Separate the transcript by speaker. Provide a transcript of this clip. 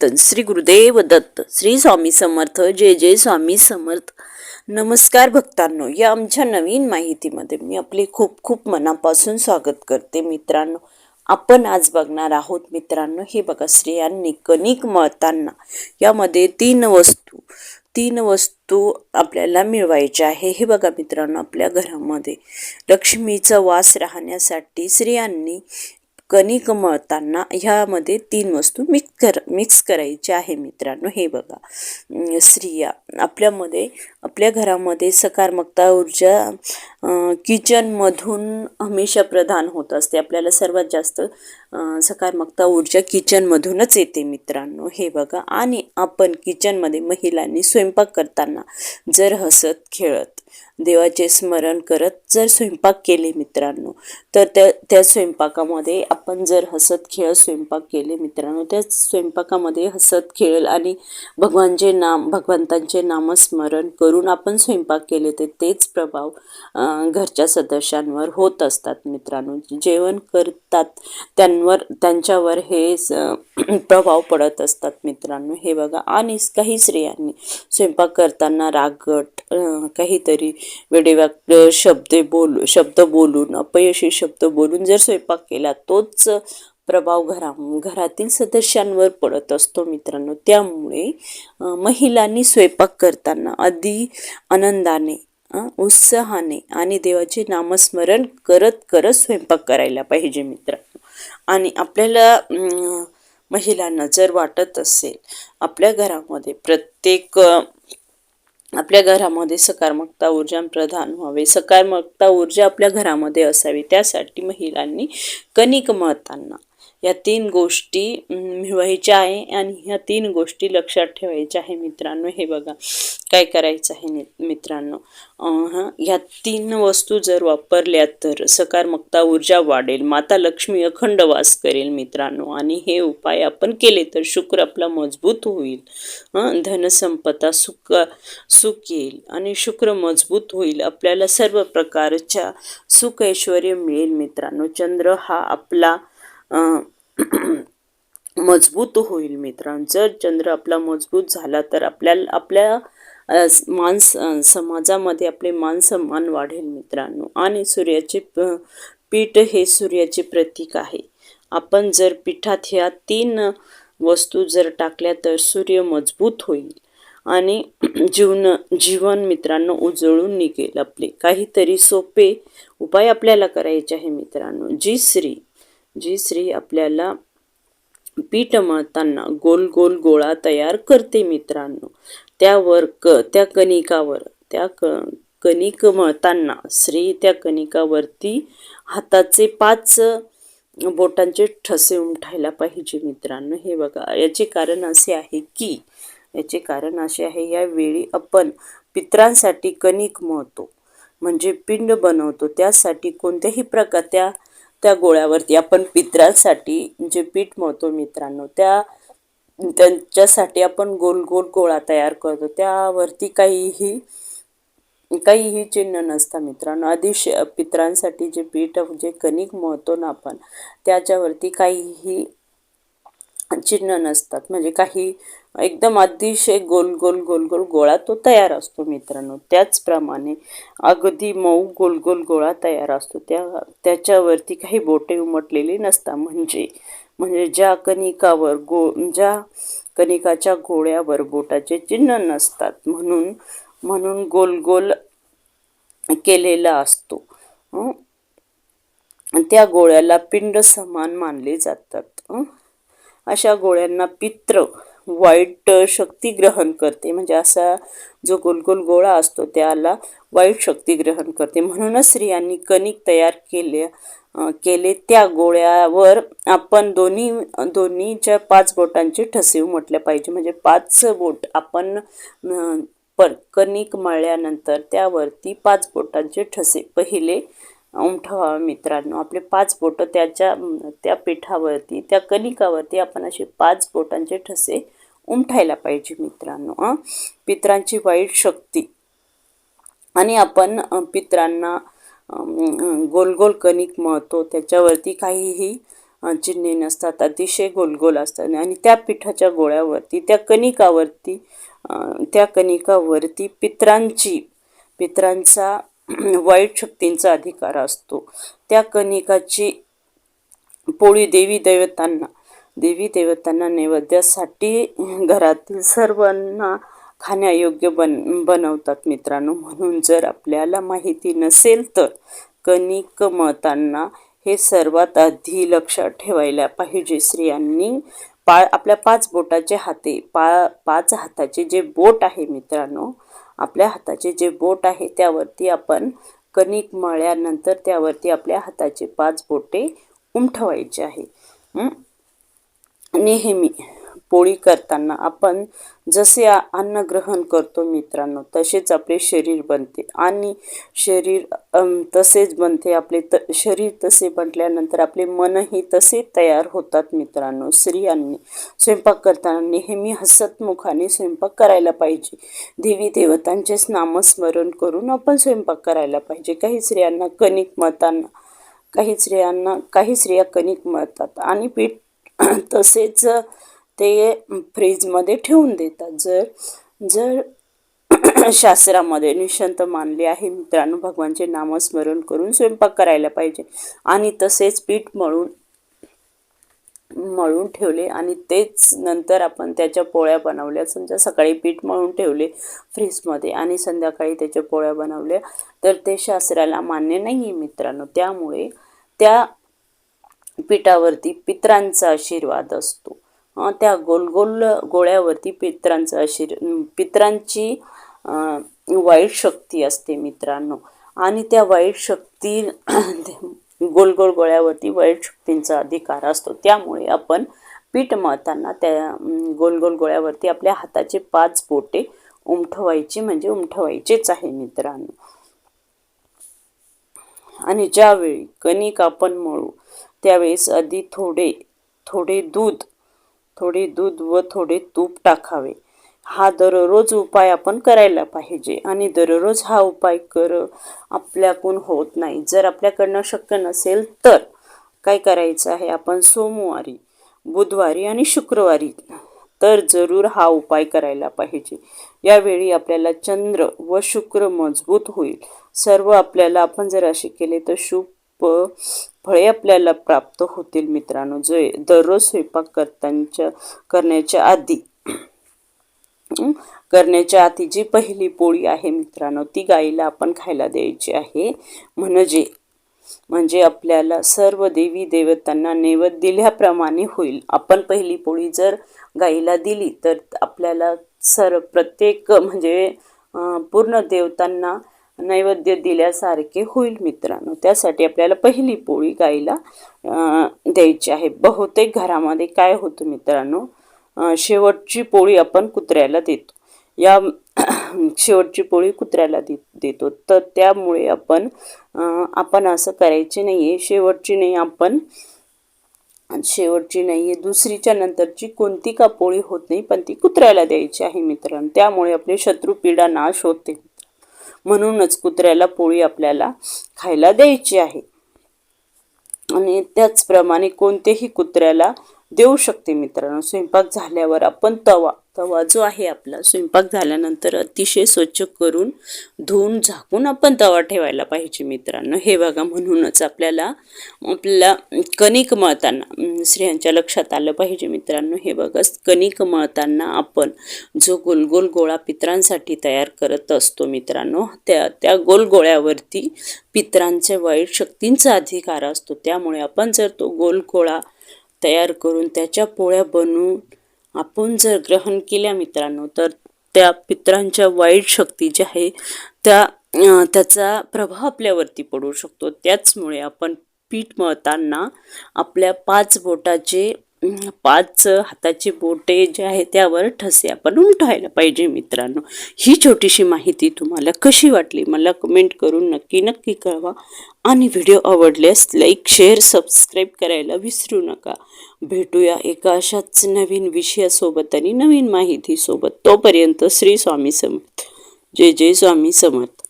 Speaker 1: कीर्तन श्री गुरुदेव दत्त श्री स्वामी समर्थ जय जय स्वामी समर्थ. नमस्कार भक्तांनो या आमच्या नवीन माहितीमध्ये मी आपले खूप खूप मनापासून स्वागत करते मित्रांनो. आपण आज बघणार आहोत मित्रांनो हे बघा स्त्रियांनी कणिक मळताना. यामध्ये तीन वस्तू तीन वस्तू आपल्याला मिळवायच्या आहे. हे बघा मित्रांनो आपल्या घरामध्ये लक्ष्मीचा वास राहण्यासाठी स्त्रियांनी कणिक मळताना ह्यामध्ये तीन वस्तू मिक्स कर मिक्स करायची आहे मित्रांनो. हे बघा. स्त्रिया. आपल्यामध्ये आपल्या घरामध्ये सकारात्मकता ऊर्जा किचनमधून हमेशा प्रदान होत असते. आपल्याला सर्वात जास्त सकारात्मकता ऊर्जा किचनमधूनच येते मित्रांनो. हे बघा. आणि आपण किचनमध्ये महिलांनी स्वयंपाक करताना जर हसत खेळत देवाचे स्मरण करत जर स्वयंपाक केले मित्रांनो तर त्या त्या स्वयंपाकामध्ये आपण जर हसत खेळत स्वयंपाक केले मित्रांनो त्या स्वयंपाकामध्ये हसत खेळत आणि भगवानचे नाम भगवंतांचे नामस्मरण करून आपण स्वयंपाक केले ते तेच प्रभाव घरच्या सदस्यांवर होत असतात मित्रांनो. जेवण करतात त्यांवर त्यांच्यावर हे स- प्रभाव पडत असतात मित्रांनो. हे बघा आणि काही स्त्रियांनी स्वयंपाक करताना रागट काहीतरी वेडेवाक शब्द बोल शब्द बोलून अपयशी शब्द बोलून जर स्वयंपाक केला तोच प्रभाव घरा घरातील सदस्यांवर पडत असतो मित्रांनो. त्यामुळे महिलांनी स्वयंपाक करताना अगदी आनंदाने उत्साहाने आणि देवाचे नामस्मरण करत करत स्वयंपाक करायला पाहिजे मित्रांनो. आणि आपल्याला महिलांना जर वाटत असेल आपल्या घरामध्ये प्रत्येक आपल्या घरामध्ये सकारात्मकता ऊर्जा प्रधान व्हावे. सकारात्मकता ऊर्जा आपल्या घरामध्ये असावी. त्यासाठी महिलांनी कणिक मळताना या तीन गोष्टी मिळवायच्या आहे आणि ह्या तीन गोष्टी लक्षात ठेवायच्या आहे मित्रांनो. हे बघा. काय करायचं आहे मित्रांनो? हं, ह्या तीन वस्तू जर वापरल्या तर सकारात्मकता ऊर्जा वाढेल माता लक्ष्मी अखंड वास करेल मित्रांनो. आणि हे उपाय आपण केले तर शुक्र आपला मजबूत होईल. हां धनसंपदा सुख सुख येईल आणि शुक्र मजबूत होईल. आपल्याला सर्व प्रकारच्या सुख ऐश्वर मिळेल मित्रांनो. चंद्र हा आपला मजबूत होईल मित्रांनो. जर चंद्र आपला मजबूत झाला तर आपल्याला आपल्या मान समाजामध्ये आपले मान सन्मान वाढेल मित्रांनो. आणि सूर्याचे प- पीठ हे सूर्याचे प्रतीक आहे. आपण जर पिठात ह्या तीन वस्तू जर टाकल्या तर सूर्य मजबूत होईल. आणि जीवन जीवन मित्रांनो उजळून निघेल आपले. काहीतरी सोपे उपाय आपल्याला करायचे आहे मित्रांनो. जी स्त्री जी स्त्री आपल्याला पीठ मळताना गोल गोल गोळा तयार करते मित्रांनो. त्यावर क त्या कणिकावर त्या क कणिक मळताना स्त्री त्या कणिकावरती हाताचे पाच बोटांचे ठसे उमठायला पाहिजे मित्रांनो. हे बघा याचे कारण असे आहे की याचे कारण असे आहे यावेळी आपण पित्रांसाठी कणिक मळतो म्हणजे पिंड बनवतो. त्यासाठी कोणत्याही प्रकार त्या त्या गोळ्यावरती आपण पित्रांसाठी जे पीठ मळतो मित्रांनो त्या त्यांच्यासाठी आपण गोल गोल गोळा तयार करतो. त्यावरती काहीही काहीही चिन्ह नसतं मित्रांनो. आधी श पित्रांसाठी जे पीठ जे कणिक मळतो ना आपण त्याच्यावरती काहीही चिन्ह नसतात. म्हणजे काही एकदम अतिशय गोल गोल गोल गोल गोळा तो तयार असतो मित्रांनो. त्याचप्रमाणे अगदी मऊ गोल गोल गोळा तयार असतो. त्या त्याच्यावरती काही बोटे उमटलेली नसतात. म्हणजे म्हणजे ज्या कणिकावर गो ज्या कणिकाच्या गोळ्यावर बोटाचे चिन्ह नसतात. म्हणून म्हणून गोल गोल केलेला असतो. त्या गोळ्याला पिंड समान मानले जातात. अशा गोळ्यांना पित्र वाईट शक्ती ग्रहण करते. म्हणजे असा जो गोलगोल गोळा असतो त्याला वाईट शक्ती ग्रहण करते. म्हणूनच स्त्रियांनी कणिक तयार केले केले त्या गोळ्यावर आपण दोन्ही दोन्हीच्या पाच बोटांचे ठसे म्हटले पाहिजे. म्हणजे पाच बोट आपण पर कणिक मळल्यानंतर त्यावरती पाच बोटांचे ठसे. पहिले उमठवा मित्रांनो. आपले पाच बोटं त्याच्या त्या पिठावरती त्या कणिकावरती आपण असे पाच बोटांचे ठसे उमठायला पाहिजे मित्रांनो हं? पित्रांची वाईट शक्ती. आणि आपण पित्रांना गोलगोल कणिक मळतो त्याच्यावरती काहीही चिन्हे नसतात अतिशय गोलगोल असतात. आणि त्या पिठाच्या गोळ्यावरती त्या कणिकावरती त्या कणिकावरती पित्रांची पित्रांचा वाईट शक्तींचा अधिकार असतो. त्या कणिकाची पोळी देवी दैवतांना देवी देवतांना नैवेद्यासाठी घरातील सर्वांना खाण्यायोग्य बन बनवतात मित्रांनो. म्हणून जर आपल्याला माहिती नसेल तर कणिक मळताना हे सर्वात आधी लक्षात ठेवायला पाहिजे. स्त्रियांनी पा आपल्या पाच बोटाचे हाते पा पाच हाताचे जे बोट आहे मित्रांनो आपल्या हाताचे जे बोट आहे त्यावरती आपण कणिक मळल्यानंतर त्यावरती आपल्या हाताचे पाच बोटे उमठवायचे आहे. नेहमी पोळी करताना आपण जसे अन्न ग्रहण करतो मित्रांनो तसेच आपले शरीर बनते. आणि शरीर तसेच बनते. आपले त शरीर तसे बनल्यानंतर आपले मनही तसे तयार होतात मित्रांनो. स्त्रियांनी स्वयंपाक करताना नेहमी हसतमुखाने स्वयंपाक करायला पाहिजे. देवी देवतांचेच नामस्मरण करून आपण स्वयंपाक करायला पाहिजे. काही स्त्रियांना कणिक मळताना काही स्त्रियांना काही स्त्रिया कणिक मळतात आणि पीठ तसेच ते फ्रीजमध्ये ठेवून देतात. जर जर शास्त्रामध्ये निशंत मानले आहे मित्रांनो भगवानचे नामस्मरण करून स्वयंपाक करायला पाहिजे. आणि तसेच पीठ मळून मळून ठेवले आणि तेच नंतर आपण त्याच्या पोळ्या बनवल्या. समजा सकाळी पीठ मळून ठेवले फ्रीजमध्ये आणि संध्याकाळी त्याच्या पोळ्या बनवल्या तर ते शास्त्राला मान्य नाही आहे मित्रांनो. त्यामुळे त्या पिठावरती पित्रांचा आशीर्वाद असतो. त्या गोल गोल गोळ्यावरती पित्रांचा आशीर् पित्रांची वाईट शक्ती असते मित्रांनो. आणि त्या वाईट शक्ती गोल गोल गोळ्यावरती वाईट शक्तींचा अधिकार असतो. त्यामुळे आपण पीठ मळताना त्या गोलगोल गोल गोल गोळ्यावरती आपल्या हाताचे पाच बोटे उमठवायचे म्हणजे उमठवायचेच आहे मित्रांनो. आणि ज्यावेळी कणिक आपण मळू त्यावेळेस आधी थोडे थोडे दूध थोडे दूध व थोडे तूप टाकावे. हा दररोज उपाय आपण करायला पाहिजे आणि दररोज हा उपाय कर आपल्याकडून होत नाही. जर आपल्याकडनं शक्य नसेल तर काय करायचं आहे? आपण सोमवारी बुधवारी आणि शुक्रवारी तर जरूर हा उपाय करायला पाहिजे. यावेळी आपल्याला चंद्र व शुक्र मजबूत होईल. सर्व आपल्याला आपण जर असे केले तर शुभ फळे आपल्याला प्राप्त होतील मित्रांनो. जे दररोज स्वयंपाक करताच्या करण्याच्या आधी करण्याच्या आधी जी पहिली पोळी आहे मित्रांनो ती गाईला आपण खायला द्यायची आहे. म्हणजे म्हणजे आपल्याला सर्व देवी देवतांना नैवेद्य दिल्याप्रमाणे होईल. आपण पहिली पोळी जर गाईला दिली तर आपल्याला सर प्रत्येक म्हणजे पूर्ण देवतांना नैवेद्य दिल्यासारखे होईल मित्रांनो. त्यासाठी आपल्याला पहिली पोळी गाईला द्यायची आहे. बहुतेक घरामध्ये काय होतं मित्रांनो शेवटची पोळी आपण कुत्र्याला देतो. या शेवटची पोळी कुत्र्याला दे देतो. तर त्यामुळे आपण आपण असं करायचे नाही आहे शेवटची नाही आपण शेवटची नाही आहे दुसरीच्या नंतरची कोणती का पोळी होत नाही पण ती कुत्र्याला द्यायची आहे मित्रांनो. त्यामुळे आपली शत्रुपीडा नाश होते. म्हणूनच कुत्र्याला पोळी आपल्याला खायला द्यायची आहे. आणि त्याचप्रमाणे कोणतेही कुत्र्याला देऊ शकते मित्रांनो. स्वयंपाक झाल्यावर आपण तवा तवा जो आहे आपला स्वयंपाक झाल्यानंतर अतिशय स्वच्छ करून धुवून झाकून आपण तवा ठेवायला पाहिजे मित्रांनो. हे बघा म्हणूनच आपल्याला आपल्याला कणिक मळताना स्त्रियांच्या लक्षात आलं पाहिजे मित्रांनो. हे बघा कणिक मळताना आपण जो गोलगोल गोळा पित्रांसाठी तयार करत असतो मित्रांनो त्या त्या गोल गोळ्यावरती पित्रांच्या वाईट शक्तींचा अधिकार असतो. त्यामुळे आपण जर तो गोल गोळा तयार करून त्याच्या पोळ्या बनवून आपण जर ग्रहण केल्या मित्रांनो तर त्या पित्रांच्या वाईट शक्ती ज्या आहे त्या त्याचा प्रभाव आपल्यावरती पडू शकतो. त्याचमुळे आपण पीठ मळताना आपल्या पाच बोटाचे पाच हाताची बोटे जे आहे त्यावर ठसे आपण उमठायला पाहिजे मित्रांनो. ही छोटीशी माहिती तुम्हाला कशी वाटली मला कमेंट करून नक्की नक्की कळवा. आणि व्हिडिओ आवडल्यास लाईक शेअर सबस्क्राईब करायला विसरू नका. भेटूया एका अशाच नवीन विषयासोबत आणि नवीन माहितीसोबत. तोपर्यंत श्री स्वामी समर्थ. जय जय स्वामी समर्थ.